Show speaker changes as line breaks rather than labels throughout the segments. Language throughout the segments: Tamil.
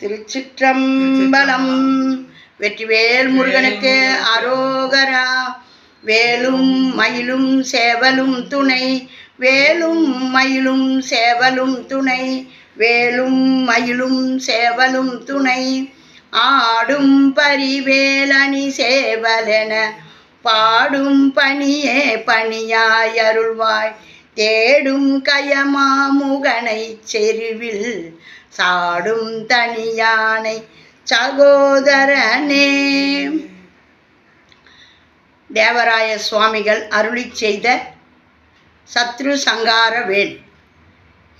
திருச்சிற்றம்பலம். வெற்றிவேல் முருகனுக்கு அரோகரா. வேலும் மயிலும் சேவலும் துணை. வேலும் மயிலும் சேவலும் துணை. வேலும் மயிலும் சேவலும் துணை. ஆடும் பரிவேலணி சேவலென. பாடும் பணியே பணியாய் அருள்வாய். தேடும் கயமாமுகனை செருவில் சாடும் தனியானை சகோதரனே. தேவராய சுவாமிகள் அருளி செய்த சத்ரு சங்கார வேல்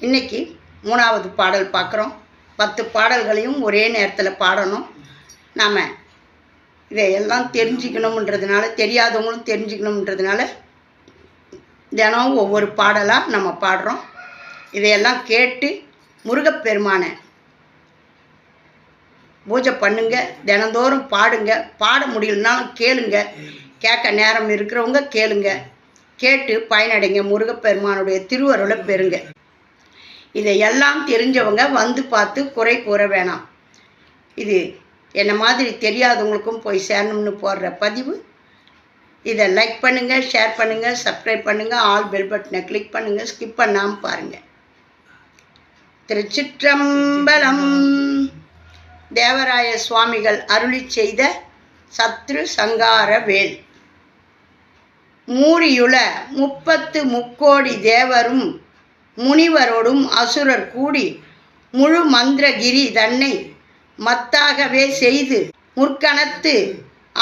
இன்னைக்கு மூணாவது பாடல் பார்க்குறோம். பத்து பாடல்களையும் ஒரே நேரத்தில் பாடணும். நாம் இதையெல்லாம் தெரிஞ்சுக்கணுன்றதுனால தெரியாதவங்களும் தெரிஞ்சுக்கணுன்றதுனால தினம் ஒவ்வொரு பாடலாக நம்ம பாடுறோம். இதையெல்லாம் கேட்டு முருகப்பெருமானை பூஜை பண்ணுங்க. தினந்தோறும் பாடுங்க. பாட முடியலனாலும் கேளுங்க. கேட்க நேரம் இருக்கிறவங்க கேளுங்க. கேட்டு பயனடைங்க. முருகப்பெருமானுடைய திருவருளை பெறுங்க. இதையெல்லாம் தெரிஞ்சவங்க வந்து பார்த்து குறை கூற வேணாம். இது என்ன மாதிரி தெரியாதவங்களுக்கும் போய் சேரணும்னு போடுற பதிவு இதை லைக் பண்ணுங்கள் ஷேர் பண்ணுங்கள் சப்ஸ்கிரைப் பண்ணுங்கள் ஆல் பெல் பட்டனை கிளிக் பண்ணுங்கள் ஸ்கிப் பண்ணாமல் பாருங்கள் திருச்சிற்றம்பலம். தேவராய சுவாமிகள் அருளி செய்த சத்ரு சங்கார வேல். மூரியுள முப்பத்து முக்கோடி தேவரும் முனிவரோடும் அசுரர் கூடி முழு மந்திரகிரி தன்னை மத்தாகவே செய்து முற்கணத்து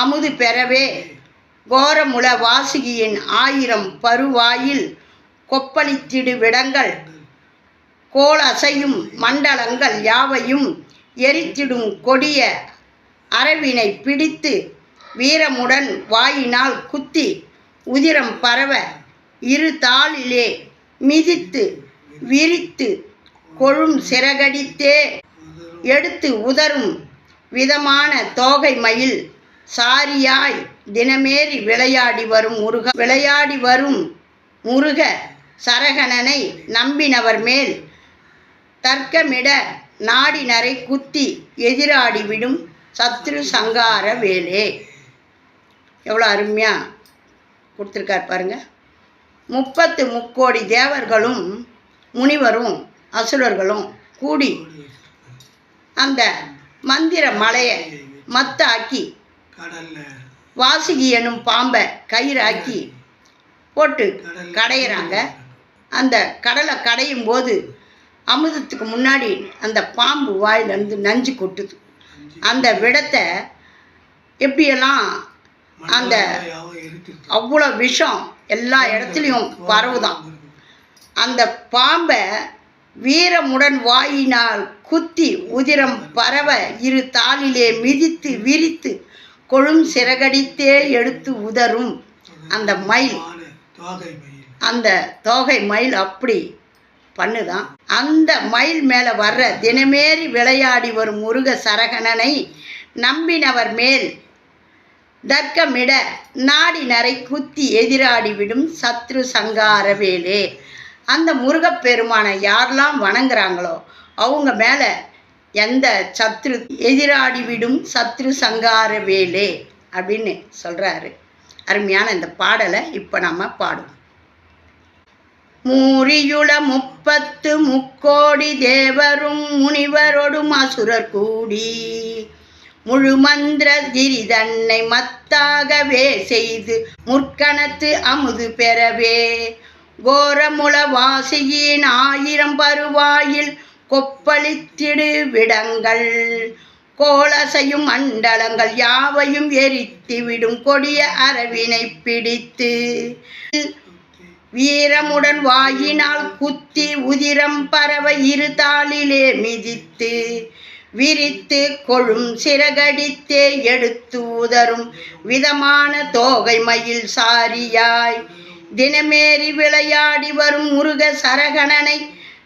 அமுது பெறவே கோரமுல வாசுகியின் ஆயிரம் பருவாயில் கொப்பளித்திடு விடங்கள். கோல் அசையும் மண்டலங்கள் யாவையும் எரித்திடும் கொடிய அரவினை பிடித்து வீரமுடன் வாயினால் குத்தி உதிரம் பரவ இரு தாளிலே மிதித்து விரித்து கொழும் சிறகடித்தே. எடுத்து உதரும் விதமான தோகை மயில் சாரியாய் தினமேறி விளையாடி வரும் முருக விளையாடி வரும் முருக சரகணனை நம்பினவர் மேல் தர்க்கமிட நாடினரை குத்தி எதிராடிவிடும் சத்ரு சங்கார வேலே. எவ்வளோ அருமையாக கொடுத்துருக்கார் பாருங்க. முப்பத்து முக்கோடி தேவர்களும் முனிவரும் அசுரர்களும் கூடி அந்த மந்திர மலையை மத்தாக்கி வாசுகி எனும் பாம்பை கயிறாக்கி போட்டு கடையிறாங்க. அந்த கடலை கடையும் போது அமுதத்துக்கு முன்னாடி அந்த பாம்பு வாயிலிருந்து நஞ்சு கொட்டுது. அந்த விடத்தை எப்படியெல்லாம் அந்த அவ்வளோ விஷம் எல்லா இடத்துலையும் பரவுதான் அந்த பாம்பை வீரமுடன் வாயினால் குத்தி உதிரம் பரவ இரு தாளிலே மிதித்து விரித்து கொழும் சிறகடித்தே எடுத்து உதரும் அந்த மயில். அந்த தோகை மயில் அப்படி பண்ணுதான். அந்த மயில் மேலே வர்ற தினமேறி விளையாடி வரும் முருக சரகணனை நம்பினவர் மேல் தர்க்கமிட நாடினரை குத்தி எதிராடிவிடும் சத்ரு சங்கார வேலே. அந்த முருகப்பெருமானை யாரெல்லாம் வணங்குறாங்களோ அவங்க மேலே எந்த சத்ரு எதிராடிவிடும் சத்ரு சங்கார வேலே அப்படின்னு சொல்கிறாரு அருமையான இந்த பாடலை இப்போ நம்ம பாடுவோம். மூரியுள முப்பத்து முக்கோடி தேவரும் முனிவரோடும் அசுரர் கூடி முழு மந்திர தன்னை மத்தாகவே செய்து முற்கணத்து அமுது பெறவே கோரமுள வாசியின் ஆயிரம் பருவாயில் கொப்பளித்திடு விடங்கள். கோலசையும் மண்டலங்கள் யாவையும் எரித்துவிடும் கொடிய அரவினை பிடித்து. வீரமுடன் வாயினால் குத்தி உதிரம் பரவ இரு தாளிலே மிதித்து. விரித்து கொழும் சிறகடித்தே எடுத்து உதரும் விதமான தோகை மயில் சாரியாய். தினமேறி விளையாடி வரும் முருக சரகணனை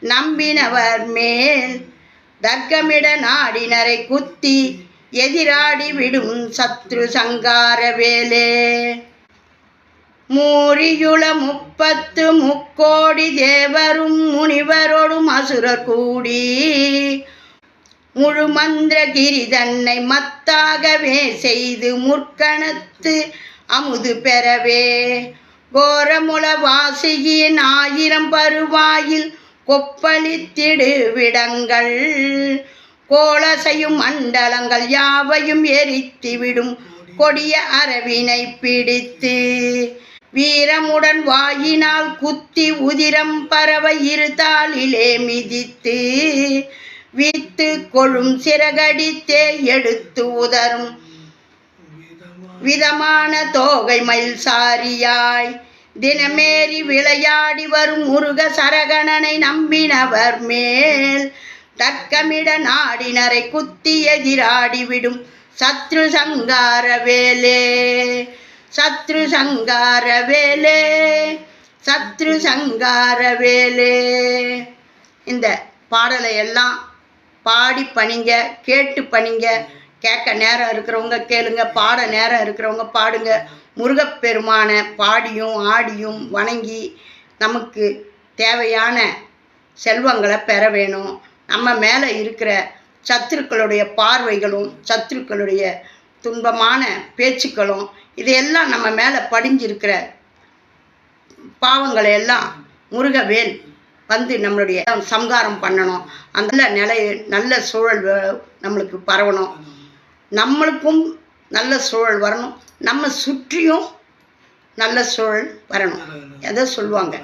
நம்பினவர் மேல் தர்க்கமிட நாடினரை குத்தி எதிராடி விடும் சத்ரு சங்கார வேலே. மூரியுள முப்பத்து முக்கோடி தேவரும் முனிவரோடும் அசுரர் கூடி முழு மந்திரகிரி தன்னை மத்தாகவே செய்து முற்கணத்து அமுது பெறவே. கோரமுல வாசியின் ஆயிரம் பருவாயில் கொப்பளித்திடு விடங்கள். கோலசையும் மண்டலங்கள் யாவையும் எரித்துவிடும். கொடிய அரவினை பிடித்து வீரமுடன் வாயினால் குத்தி உதிரம் பறவை இருதாளிலே மிதித்து வித்து கொழும் சிறகடித்தே எடுத்து உதரும் விதமான தோகை மயில் சாரியாய் தினமேறி விளையாடி வரும் முருக சரகணனை நம்பினவர் மேல். தர்க்கமிட நாடினரை குத்தி எதிராடிவிடும் சத்ரு சங்கார வேலே. சத்ரு சங்கார வேலே. சத்ரு சங்கார வேலே. இந்த பாடலை எல்லாம் பாடி பணிங்க கேட்டு பணிங்க. கேட்க நேரம் இருக்கிறவங்க கேளுங்க பாட நேரம் இருக்கிறவங்க பாடுங்க. முருகப்பெருமானை பாடியும் ஆடியும் வணங்கி நமக்கு தேவையான செல்வங்களை பெற வேணும். நம்ம மேலே இருக்கிற சத்துருக்களுடைய பார்வைகளும் சத்துருக்களுடைய துன்பமான பேச்சுக்களும் இதையெல்லாம் நம்ம மேலே படிஞ்சிருக்கிற பாவங்களை எல்லாம் முருகவேல் வந்து நம்மளுடைய சம்காரம் பண்ணணும். அந்த நிலை நல்ல சூழல் வ- நம்மளுக்கு பரவணும். நம்மளுக்கும் நல்ல சூழல் வரணும். நம்ம சுற்றியும் நல்ல சூழல் வரணும். எதை சொல்லுவாங்க?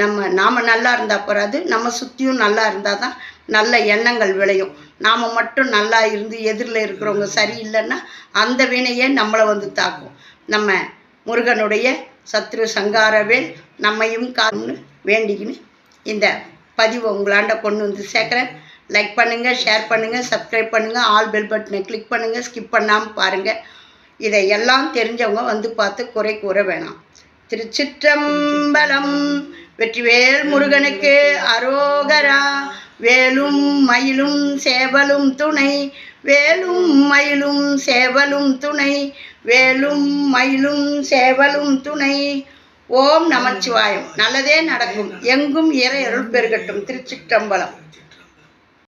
நம்ம நாம் நல்லா இருந்தால் போகாது நம்ம சுற்றியும் நல்லா இருந்தால் தான் நல்ல எண்ணங்கள் விளையும். நாம் மட்டும் நல்லா இருந்து எதிரில் இருக்கிறவங்க சரியில்லைன்னா அந்த வினையே நம்மளை வந்து தாக்கும். நம்ம முருகனுடைய சத்ரு சங்காரவேல் நம்மையும் காணும்னு வேண்டிக்கின்னு இந்த பதிவை உங்களாண்ட கொண்டு வந்து சேர்க்குறேன். லைக் பண்ணுங்கள் ஷேர் பண்ணுங்கள் சப்ஸ்கிரைப் பண்ணுங்கள் ஆல் பெல் பட்டனை கிளிக் பண்ணுங்கள் ஸ்கிப் பண்ணாமல் பாருங்கள் இதை எல்லாம் தெரிஞ்சவங்க வந்து பார்த்து குறை கூற வேணாம். திருச்சிற்றம்பலம் வெற்றிவேல் முருகனுக்கு அரோகரா. வேலும் மயிலும் சேவலும் துணை. வேலும் மயிலும் சேவலும் துணை. வேலும் மயிலும் சேவலும் துணை. ஓம் நமச்சிவாயம். நல்லதே நடக்கும். எங்கும் இறை அருள் பெருகட்டும். திருச்சிற்றம்பலம்.